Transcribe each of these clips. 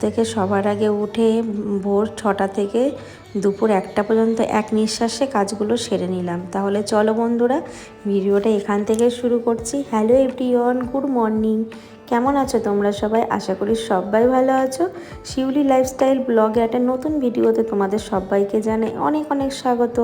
থেকে সবার আগে উঠে ভোর ছটা থেকে দুপুর একটা পর্যন্ত এক নিঃশ্বাসে কাজগুলো সেরে নিলাম। তাহলে চলো বন্ধুরা, ভিডিওটা এখান থেকে শুরু করছি। হ্যালো এভরিওয়ান গুড মর্নিং কেমন আছো তোমরা সবাই? আশা করি সবাই ভালো আছো। শিউলি লাইফস্টাইল ব্লগে একটা নতুন ভিডিওতে তোমাদের সবাইকে জানাই অনেক অনেক স্বাগত।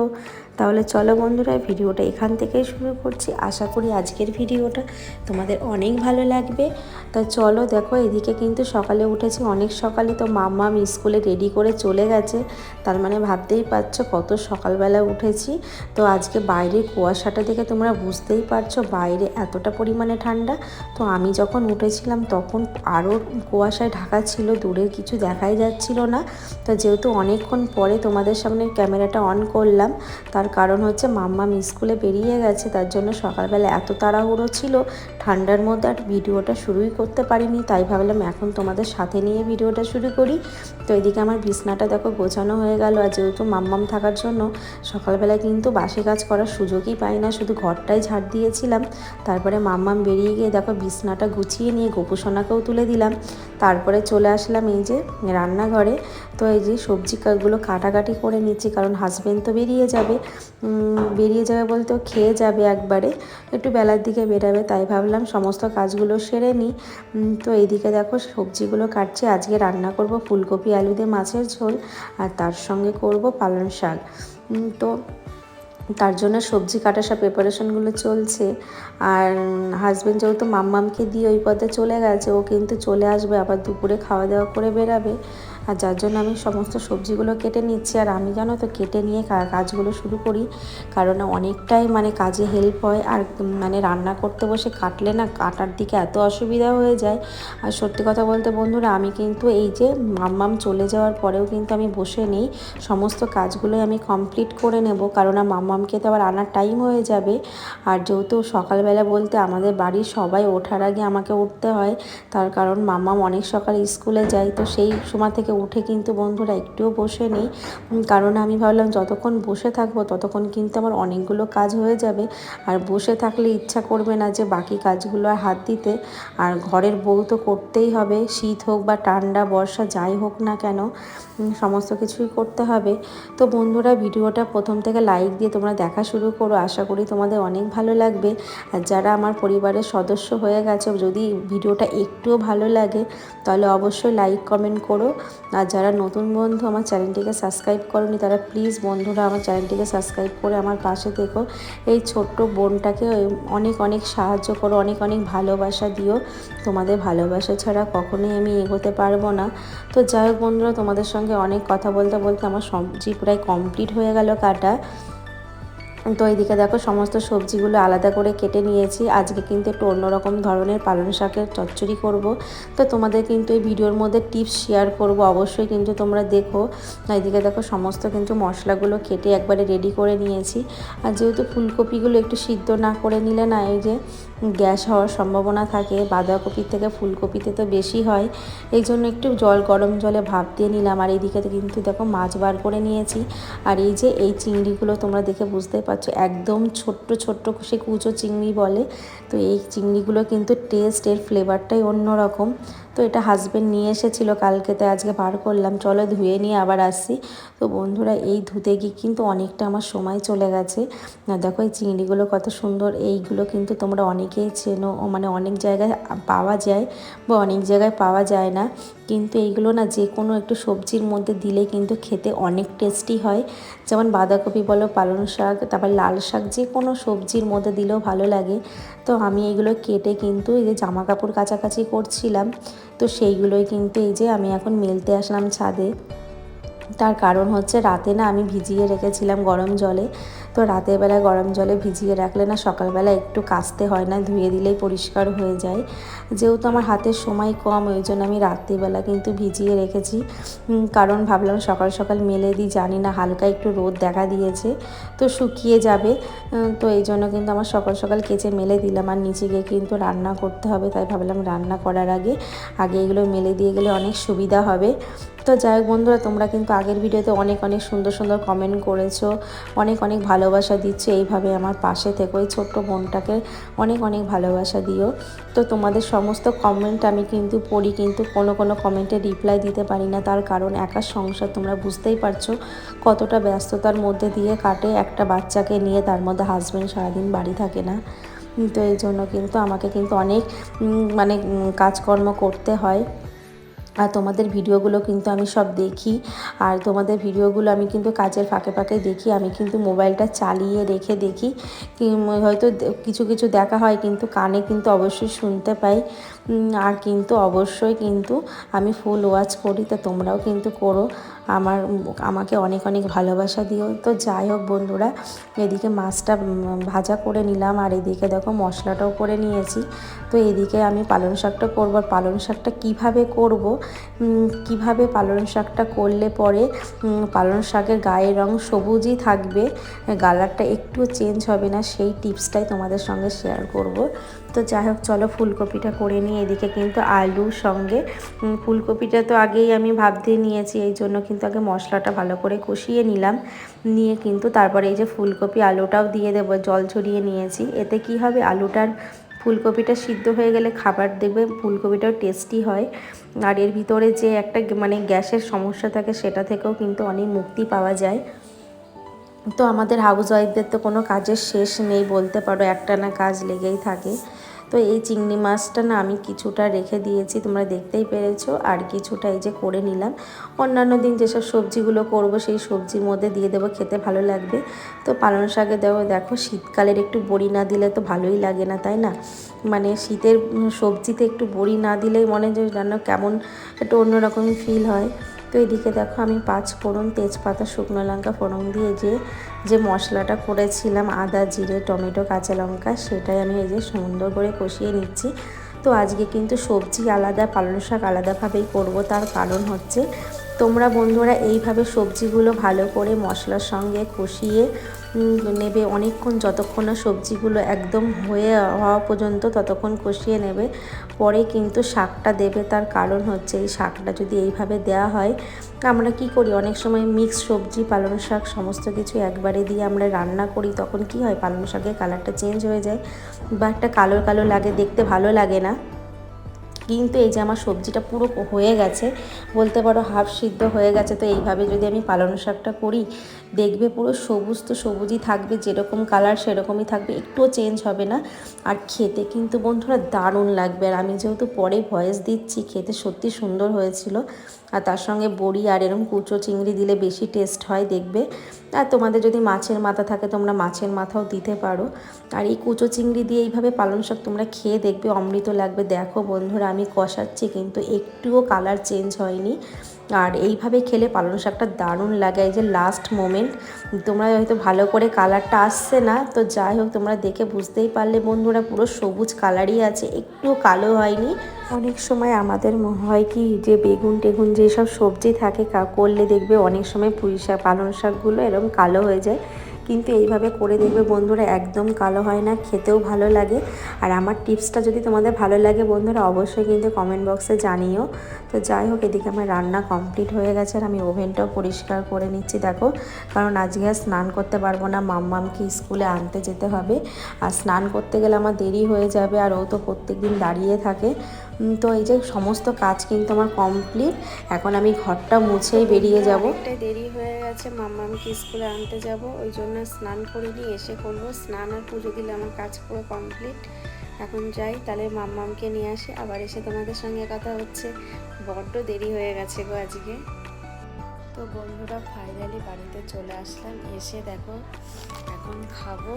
তাহলে চলো বন্ধুরা, ভিডিওটা এখান থেকেই শুরু করছি। আশা করি আজকের ভিডিওটা তোমাদের অনেক ভালো লাগবে। তো চলো দেখো, এদিকে কিন্তু সকালে উঠেছি। অনেক সকালে তো মাম্মাম স্কুলে রেডি করে চলে গেছে। তার মানে ভাবতেই পারছ, কত সকালবেলা উঠেছি। তো আজকে বাইরে কুয়াশাটা দেখে তোমরা বুঝতেই পারছ, বাইরে এতটা পরিমাণে ঠান্ডা। তো আমি যখন উঠেছিলাম তখন আরও কুয়াশায় ঢাকা ছিল দূরের কিছু দেখাই যাচ্ছিল না। তো যেহেতু অনেকক্ষণ পরে তোমাদের সামনে ক্যামেরাটা অন করলাম, তার কারণ হচ্ছে মাম্মাম স্কুলে বেরিয়ে গেছে, তার জন্য সকালবেলা এত তাড়াহুড়ো ছিল, ঠান্ডার মধ্যে আর ভিডিওটা শুরুই করতে পারিনি, তাই ভাবলাম এখন তোমাদের সাথে নিয়ে ভিডিওটা শুরু করি। তো এদিকে আমার বিছনাটা দেখো গোছানো হয়ে গেল আর যেহেতু মাম্মাম থাকার জন্য সকালবেলা কিন্তু বাসি কাজ করার সুযোগই পাই না। শুধু ঘরটাই ঝাড় দিয়েছিলাম। তারপরে মাম্মাম বেরিয়ে গিয়ে দেখো বিছনাটা গুছিয়ে নিয়ে গোপুসোনাকেও তুলে দিলাম। তারপরে চলে আসলাম এই যে রান্নাঘরে। তো এই যে সবজিগুলো কাটাকাটি করে নিচ্ছি, কারণ হাজবেন্ড তো বেরিয়ে যাবে। বেরিয়ে যাবে বলতে ও খেয়ে যাবে একবারে। একটু বেলার দিকে বেরাবে, তাই ভাবলাম সমস্ত কাজগুলো সেরে নিই। তো এইদিকে দেখো সবজিগুলো কাটছি। আজকে রান্না করব ফুলকপি আলু দিয়ে মাছের ঝোল। আর তার সঙ্গে করব পালং শাক। তো তার জন্য সবজি কাটা সব প্রিপারেশনগুলো চলছে। আর হাজব্যান্ড যেহেতু মাম্মামকে দিয়ে ওই পথে চলে গেছে, ও কিন্তু চলে আসবে, আবার দুপুরে খাওয়া দাওয়া করে বেরাবে। আর যার জন্য আমি সমস্ত সবজিগুলো কেটে নিচ্ছি। আর আমি জানো তো কেটে নিয়ে কাজগুলো শুরু করি। কারণ অনেকটাই মানে কাজে হেল্প হয়। আর মানে রান্না করতে বসে কাটলে না কাটার দিকে এত অসুবিধা হয়ে যায়। আর সত্যি কথা বলতে বন্ধুরা, আমি কিন্তু এই যে মাম্মাম চলে যাওয়ার পরেও কিন্তু আমি বসে নেই। সমস্ত কাজগুলোই আমি কমপ্লিট করে নেব। কারণ মাম্মামকে তো আবার আনার টাইম হয়ে যাবে। আর যেহেতু সকালবেলা বলতে আমাদের বাড়ির সবাই ওঠার আগে আমাকে উঠতে হয়। তার কারণ মাম্মাম অনেক সকাল স্কুলে যায়। তো সেই সময় থেকে উঠে কিন্তু বন্ধুরা একটুও বসে নেই। কারণ আমি ভাবলাম যতক্ষণ বসে থাকব ততক্ষণ কিন্তু আমার অনেকগুলো কাজ হয়ে যাবে। আর বসে থাকলে ইচ্ছা করবে না যে বাকি কাজগুলো আর হাত দিতে। আর ঘরের বউ তো করতেই হবে, শীত হোক বা ঠান্ডা, বর্ষা, যাই হোক না কেন সমস্ত কিছুই করতে হবে। তো বন্ধুরা, ভিডিওটা প্রথম থেকে লাইক দিয়ে তোমরা দেখা শুরু করো। আশা করি তোমাদের অনেক ভালো লাগবে। আর যারা আমার পরিবারের সদস্য হয়ে গেছে, যদি ভিডিওটা একটুও ভালো লাগে, তাহলে অবশ্যই লাইক, কমেন্ট করো। আর যারা নতুন বন্ধু আমার চ্যানেলটিকে সাবস্ক্রাইব করনি, তারা প্লিজ বন্ধুরা আমার চ্যানেলটিকে সাবস্ক্রাইব করে আমার পাশে দেখো এই ছোট্ট বোনটাকে অনেক অনেক সাহায্য করো, অনেক অনেক ভালোবাসা দিও। তোমাদের ভালোবাসা ছাড়া কখনোই আমি এগোতে পারব না। তো যাই হোক বন্ধুরা, তোমাদের সঙ্গে অনেক কথা বলতে বলতে আমার সবজি প্রায় কমপ্লিট হয়ে গেল কাটা। তো এইদিকে দেখো, সমস্ত সবজিগুলো আলাদা করে কেটে নিয়েছি। আজকে কিন্তু একটু অন্যরকম ধরনের পালং শাকের চচ্চড়ি করব। তো তোমাদের কিন্তু এই ভিডিওর মধ্যে টিপস শেয়ার করব, অবশ্যই কিন্তু তোমরা দেখো। এইদিকে দেখো, সমস্ত কিন্তু মশলাগুলো কেটে একবারে রেডি করে নিয়েছি। আর যেহেতু ফুলকপিগুলো একটু সিদ্ধ না করে নিলে না, এই যে গ্যাস হওয়ার সম্ভাবনা থাকে, বাঁধাকপির থেকে ফুলকপিতে তো বেশি হয়। এই জন্য একটু জল, গরম জলে ভাপ দিয়ে নিলাম। আর এইদিকে কিন্তু দেখো মাছ বার করে নিয়েছি। আর এই যে এই চিংড়িগুলো তোমরা দেখে বুঝতে পারছ, একদম ছোট্ট ছোট্ট সে কুচো চিংড়ি বলে। তো এই চিংড়িগুলো কিন্তু টেস্ট এর ফ্লেভারটাই অন্যরকম। তো এটা হাজব্যান্ড নিয়ে এসেছিল কালকেতে আজকে বার করলাম। চলো ধুয়ে নিয়ে আবার আসি। তো বন্ধুরা, এই ধুতে গিয়ে কিন্তু অনেকটা আমার সময় চলে গেছে। দেখো এই চিংড়িগুলো কত সুন্দর। এইগুলো কিন্তু তোমরা অনেকেই চেনো। মানে অনেক জায়গায় পাওয়া যায় বা অনেক জায়গায় পাওয়া যায় না। কিন্তু এইগুলো না যে কোনো একটু সবজির মধ্যে দিলে কিন্তু খেতে অনেক টেস্টি হয়। যেমন বাঁধাকপি বলো, পালং শাক, তারপর লাল শাক যে কোনো সবজির মধ্যে দিলেও ভালো লাগে। তো আমি এগুলো কেটে কিন্তু এই যে জামা কাপড় কাছাকাছি করছিলাম, তো সেইগুলোই কিন্তু এই যে আমি এখন মেলতে আসলাম ছাদে। তার কারণ হচ্ছে রাতে না আমি ভিজিয়ে রেখেছিলাম গরম জলে। তো রাতের বেলা গরম জলে ভিজিয়ে রাখলে না সকালবেলা একটু কাচতে হয় না, ধুয়ে দিলেই পরিষ্কার হয়ে যায়। যেহেতু আমার হাতের সময় কম, ওই জন্য আমি রাত্রিবেলা কিন্তু ভিজিয়ে রেখেছি। কারণ ভাবলাম সকাল সকাল মেলে দিই, জানি না, হালকা একটু রোদ দেখা দিয়েছে, তো শুকিয়ে যাবে। তো এই জন্য কিন্তু আমার সকাল সকাল কেচে মেলে দিলাম। আর নিচে গিয়ে কিন্তু রান্না করতে হবে, তাই ভাবলাম রান্না করার আগে আগে এগুলো মেলে দিয়ে গেলে অনেক সুবিধা হবে। তো যাই হোক বন্ধুরা, তোমরা কিন্তু আগের ভিডিওতে অনেক অনেক সুন্দর সুন্দর কমেন্ট করেছ। অনেক অনেক ভালোবাসা দিচ্ছ, এইভাবে আমার পাশে থেকে। ওই ছোট্ট বোনটাকে অনেক অনেক ভালোবাসা দিও। তো তোমাদের সমস্ত কমেন্ট আমি কিন্তু পড়ি, কিন্তু কোনো কোনো কমেন্টে রিপ্লাই দিতে পারি না। তার কারণ একা সংসার, তোমরা বুঝতেই পারছ কতটা ব্যস্ততার মধ্যে দিয়ে কাটে একটা বাচ্চাকে নিয়ে, তার মধ্যে হাজব্যান্ড সারাদিন বাড়ি থাকে না। তো এই জন্য কিন্তু আমাকে কিন্তু অনেক মানে কাজকর্ম করতে হয়। আর তোমাদের ভিডিওগুলো কিন্তু আমি সব দেখি। আর তোমাদের ভিডিওগুলো আমি কিন্তু কাজের ফাঁকে ফাঁকে দেখি। আমি কিন্তু মোবাইলটা চালিয়ে রেখে দেখি। হয়তো কিছু কিছু দেখা হয় কিন্তু কানে কিন্তু অবশ্যই শুনতে পাই। আর কিন্তু অবশ্যই কিন্তু আমি ফুল ওয়াচ করি। তা তোমরাও কিন্তু করো। আমার আমাকে অনেক অনেক ভালোবাসা দিও। তো যাই হোক বন্ধুরা, এদিকে মাছটা ভাজা করে নিলাম আর এদিকে দেখো মশলাটাও করে নিয়েছি। তো এদিকে আমি পালং শাকটা করব আর পালং শাকটা কীভাবে করব? কীভাবে পালং শাকটা করলে পরে পালং শাকের গায়ের রং সবুজই থাকবে? কালারটা একটুও চেঞ্জ হবে না, সেই টিপসটাই তোমাদের সঙ্গে শেয়ার করব। তো যাই হোক, চলো ফুলকপিটা করে নিই এদিকে কিন্তু আলুর সঙ্গে। ফুলকপিটা তো আগেই আমি ভাবতে নিয়েছি, এই জন্য কিন্তু আগে মশলাটা ভালো করে কষিয়ে নিলাম। নিয়ে কিন্তু তারপরে এই যে ফুলকপি আলুটাও দিয়ে দেবো, জল ছড়িয়ে নিয়েছি। এতে কি হবে, আলুটার ফুলকপিটা সিদ্ধ হয়ে গেলে খাবার দেখবে, ফুলকপিটাও টেস্টি হয়। আর এর ভিতরে যে একটা মানে গ্যাসের সমস্যা থাকে, সেটা থেকেও কিন্তু অনেক মুক্তি পাওয়া যায়। তো আমাদের হাউস ওয়াইফদের তো কোনো কাজের শেষ নেই বলতে পারো, একটা না কাজ লেগেই থাকে। তো এই চিংড়ি মাছটা না আমি কিছুটা রেখে দিয়েছি, তোমরা দেখতেই পেরেছ। আর কিছুটা এই যে করে নিলাম। অন্যান্য দিন যেসব সবজিগুলো করব, সেই সবজির মধ্যে দিয়ে দেবো, খেতে ভালো লাগবে। তো পালং শাকে দেবো, দেখো শীতকালের একটু বড়ি না দিলে তো ভালোই লাগে না, তাই না? মানে শীতের সবজিতে একটু বড়ি না দিলেই মনে হয় যেন কেমন একটু অন্যরকমই ফিল হয়। তো এদিকে দেখো আমি পাঁচ ফোড়ন তেজপাতা, শুকনো লঙ্কা ফোড়ন দিয়ে যে যে মশলাটা করেছিলাম, আদা, জিরে, টমেটো, কাঁচা লঙ্কা, সেটাই আমি এই যে সুন্দর করে কষিয়ে নিচ্ছি। তো আজকে কিন্তু সবজি আলাদা, পালং শাক আলাদাভাবেই করব, তার কারণ হচ্ছে তোমরা বন্ধুরা এইভাবে সবজিগুলো ভালো করে মশলার সঙ্গে কষিয়ে নেবে অনেকক্ষণ, যতক্ষণ না সবজিগুলো একদম হয়ে হওয়া পর্যন্ত ততক্ষণ কষিয়ে নেবে। পরে কিন্তু শাকটা দেবে, তার কারণ হচ্ছে এই শাকটা যদি এইভাবে দেওয়া হয়, আমরা কি করি? অনেক সময় মিক্স সবজি, পালং শাক সমস্ত কিছু একবারে দিয়ে আমরা রান্না করি, তখন কি হয়? পালং শাকের কালারটা চেঞ্জ হয়ে যায়। বা একটা কালো কালো লাগে, দেখতে ভালো লাগে না। কিন্তু এই যে আমার সবজিটা পুরো হয়ে গেছে, বলতে পারো হাফ সিদ্ধ হয়ে গেছে, তো এইভাবে যদি আমি পালং শাকটা করি দেখবে পুরো সবুজ তো সবুজই থাকবে, যেরকম কালার সেরকমই থাকবে, একটুও চেঞ্জ হবে না। আর খেতে কিন্তু বন্ধুরা দারুণ লাগবে। আর আমি যেহেতু পরে ভয়েস দিচ্ছি, খেতে সত্যি সুন্দর হয়েছিল। আর তার সঙ্গে বড়ি আর এরকম কুচো চিংড়ি দিলে বেশি টেস্ট হয় দেখবে। আর তোমাদের যদি মাছের মাথা থাকে, তোমরা মাছের মাথাও দিতে পারো। আর এই কুচো চিংড়ি দিয়ে এইভাবে পালং শাক তোমরা খেয়ে দেখবে, অমৃত লাগবে। দেখো বন্ধুরা, আমি কষাচ্ছি কিন্তু একটুও কালার চেঞ্জ হয়নি। আর এইভাবে খেলে পালং শাকটা দারুণ লাগে। এই যে লাস্ট মোমেন্ট তোমরা হয়তো ভালো করে কালারটা আসছে না, তো যাই হোক, তোমরা দেখে বুঝতেই পারলে বন্ধুরা, পুরো সবুজ কালারই আছে। একটুও কালো হয়নি। অনেক সময় আমাদের হয় কি যে বেগুন টেগুন যেসব সবজি থাকে করলে দেখবে অনেক সময় পুঁই শাক, পালং শাকগুলো এরকম কালো হয়ে যায়। কিন্তু এইভাবে করে দেখবে বন্ধুরা, একদম কালো হয় না, খেতেও ভালো লাগে। আর আমার টিপসটা যদি তোমাদের ভালো লাগে বন্ধুরা, অবশ্যই কিন্তু কমেন্ট বক্সে জানিও। তো যাই হোক, এদিকে আমার রান্না কমপ্লিট হয়ে গেছে আর আমি ওভেনটাও পরিষ্কার করে নিচ্ছি, দেখো। কারণ আজকে আর স্নান করতে পারব না, মাম্মামকে স্কুলে আনতে যেতে হবে। আর স্নান করতে গেলে আমার দেরি হয়ে যাবে আর ও তো প্রত্যেক দিন দাঁড়িয়ে থাকে। তো এই যে সমস্ত কাজ কিন্তু আমার কমপ্লিট এখন আমি ঘরটা মুছেই বেরিয়ে যাব। অনেকটাই দেরি হয়ে গেছে, মাম্মামকে স্কুলে আনতে যাব। ওই জন্য স্নান করে করিনি এসে করব। স্নান আর পুজো দিলে আমার কাজ পুরো কমপ্লিট এখন যাই, তাহলে মাম্মামকে নিয়ে আসি। আবার এসে তোমাদের সঙ্গে কথা হচ্ছে। বড্ড দেরি হয়ে গেছে গো আজকে। তো বন্ধুরা ফাইনালি বাড়িতে চলে আসলাম। এসে দেখো, এখন খাব।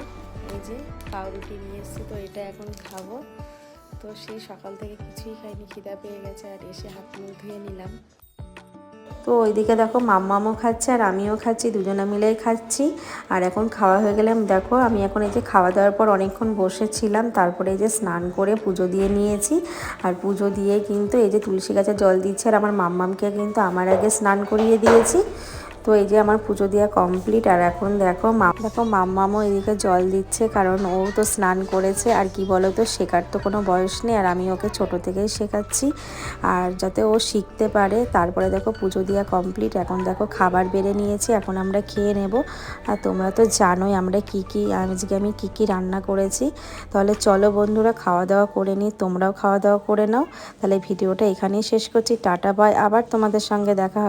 এই যে পাউরুটি নিয়ে এসেছি, তো এটা এখন খাব। তো সেই সকাল থেকে কিছুই খাইনি, খিদা পেয়ে গেছে আর এসে হাত মুখ ধুয়ে নিলাম। তো ওইদিকে দেখো মাম্মামও খাচ্ছে আর আমিও খাচ্ছি, দুজনে মিলেই খাচ্ছি। আর এখন খাওয়া হয়ে গেলাম দেখো, আমি এখন এই যে খাওয়া দাওয়ার পর অনেকক্ষণ বসেছিলাম, তারপরে এই যে স্নান করে পুজো দিয়ে নিয়েছি। আর পুজো দিয়ে কিন্তু এই যে তুলসী গাছে জল দিচ্ছে আর আমার মাম্মামকে কিন্তু আমার আগে স্নান করিয়ে দিয়েছি। তো এই যে আমার পুজো দেওয়া কমপ্লিট আর এখন দেখো দেখো মাম্মামও এদিকে জল দিচ্ছে, কারণ ও তো স্নান করেছে, আর কি বলো তো শেখার তো কোনো বয়স নেই, আর আমি ওকে ছোট থেকেই শেখাচ্ছি, আর যাতে ও শিখতে পারে, তারপরে দেখো পুজো দেওয়া কমপ্লিট এখন দেখো খাবার বেড়ে নিয়েছি, এখন আমরা খেয়ে নেব, আর তোমরা তো জানোই আমরা কি কি, আজকে আমি কি কি রান্না করেছি, তাহলে চলো বন্ধুরা খাওয়া দাওয়া করে নিই, তোমরাও খাওয়া দাওয়া করে নাও, তাহলে ভিডিওটা এখানেই শেষ করছি, টাটা বাই আবার তোমাদের সঙ্গে দেখা হবে।